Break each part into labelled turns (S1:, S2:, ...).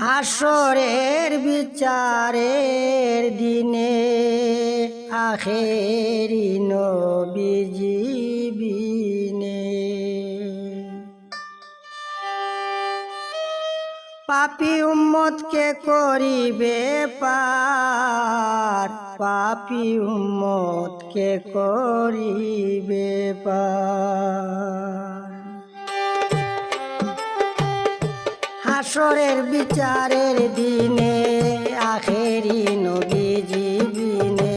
S1: হাসরের বিচারের দিনে আখেরি নবীজি বিনে। পাপি উম্মতকে করিবে পার পাপি উম্মতকে করিবে পার। হাসরের বিচারের দিনে আখেরি নবী জীবিনে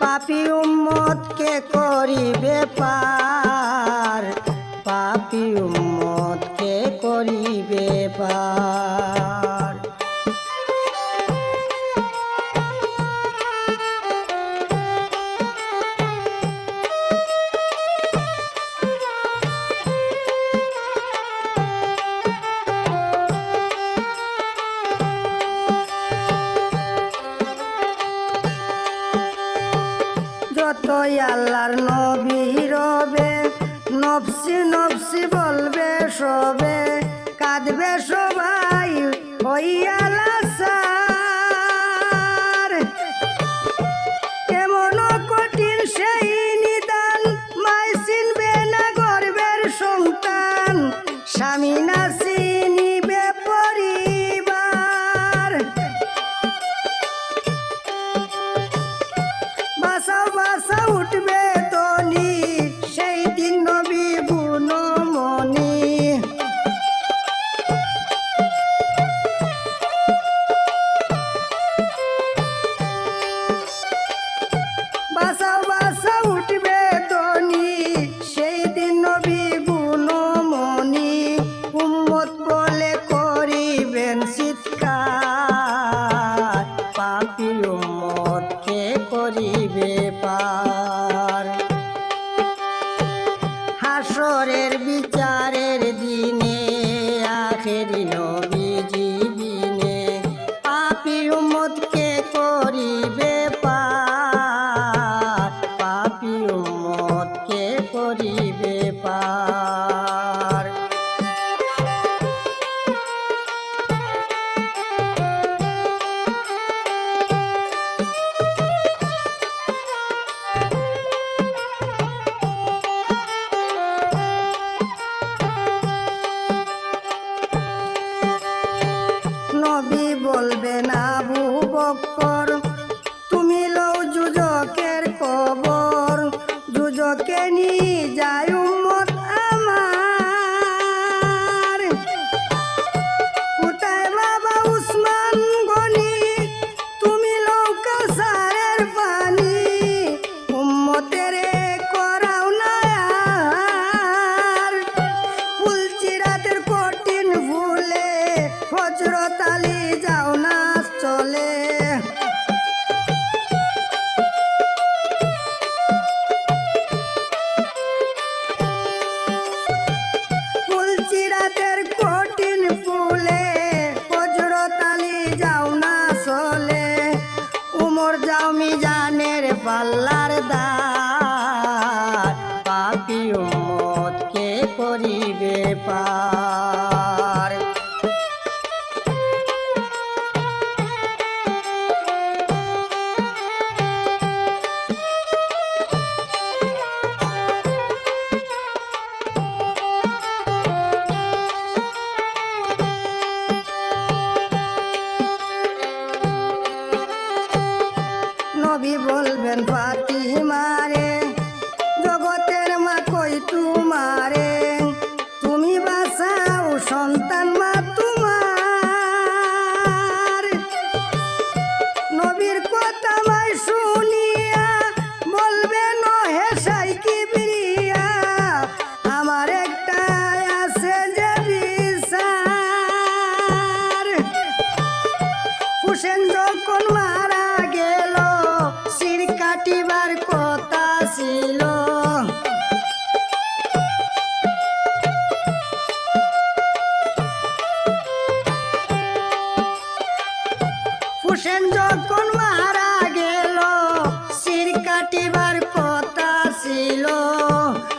S1: পাপি উম্মতকে করিবে পার যতই আল্লাহর নবী রবে। নফসি নফসি বলবে সবে কাঁদবে সবাই হইয়া ultimate. নবী বলবেন আবু করিবে পার। নবী বলবেন ফাতিমারে জগতের মা কই তুমারে? কাটিবার কথা ছিল।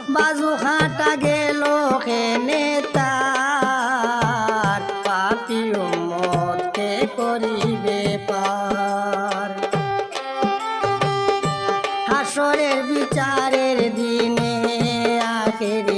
S1: বাজু হাঁটা গেল খেনে তার। পাপিও মতে করিবে পার। হাসরের বিচারের দিনে আখেরি